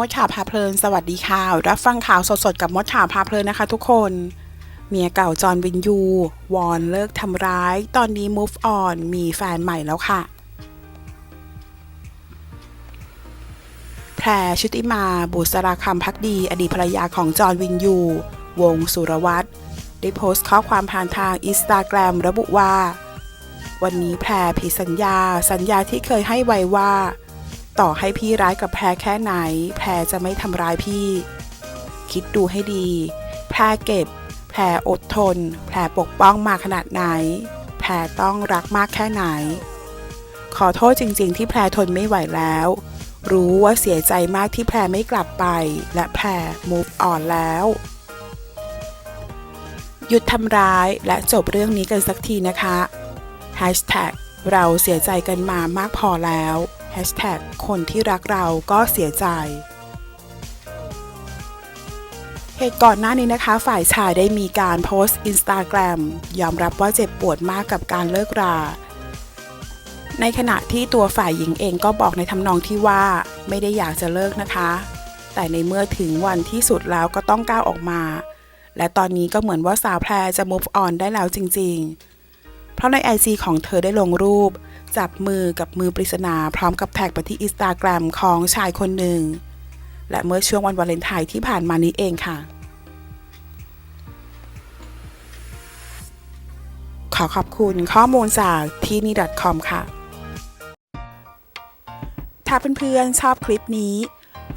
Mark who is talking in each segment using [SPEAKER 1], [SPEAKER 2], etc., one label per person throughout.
[SPEAKER 1] มดข่าวพาเพลิน สวัสดีค่ะ รับฟังข่าวสดๆ กับมดข่าวพาเพลินนะคะทุกคน เมียเก่าจอห์นวินยู วอนเลิกทำร้าย ตอนนี้ move on มีแฟนใหม่แล้วค่ะ แพรชุติมา บุษราคำพักดี อดีตภรรยาของจอห์นวินยู วงสุรวัตรได้โพสต์ข้อความผ่านทางอินสตาแกรมระบุว่า วันนี้แพรผิดสัญญา สัญญาที่เคยให้ไว้ว่า ต่อให้พี่ร้ายกับแพรแค่ไหน แพรจะไม่ทำร้ายพี่ คิดดูให้ดี แพรเก็บ แพรอดทน แพรปกป้องมาขนาดไหน แพรต้องรักมากแค่ไหน ขอโทษจริง ๆ ที่แพรทนไม่ไหวแล้ว รู้ว่าเสียใจมากที่แพรไม่กลับไป และแพร move on แล้วหยุดทำร้ายและจบเรื่องนี้กันสักทีนะคะ Hashtag เราเสียใจกันมามากพอแล้ว คนที่รักเราก็เสียใจ เหตุก่อนหน้านี้นะคะ ฝ่ายชายได้มีการโพสต์ Instagram ยอมรับว่าเจ็บปวดมากกับการเลิกรา ในขณะที่ตัวฝ่ายหญิงเองก็บอกในทำนองที่ว่าไม่ได้อยากจะเลิกนะคะ แต่ในเมื่อถึงวันที่สุดแล้วก็ต้องก้าวออกมา และตอนนี้ก็เหมือนว่าสาวแพรจะ move on ได้แล้วจริง ๆ เพราะใน IG ของเธอได้ลงรูป จับมือกับมือปริศนาพร้อมกับแท็กไปที่อินสตาแกรมของชายคนหนึ่ง และเมื่อช่วงวันวาเลนไทน์ที่ผ่านมานี้เองค่ะ ขอขอบคุณข้อมูลจากที่นี่ .com ค่ะ ถ้าเพื่อนๆชอบคลิปนี้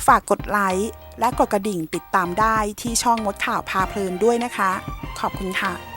[SPEAKER 1] ฝากกดไลค์และกดกระดิ่งติดตามได้ที่ช่องมดข่าวพาเพลินด้วยนะคะ ขอบคุณค่ะ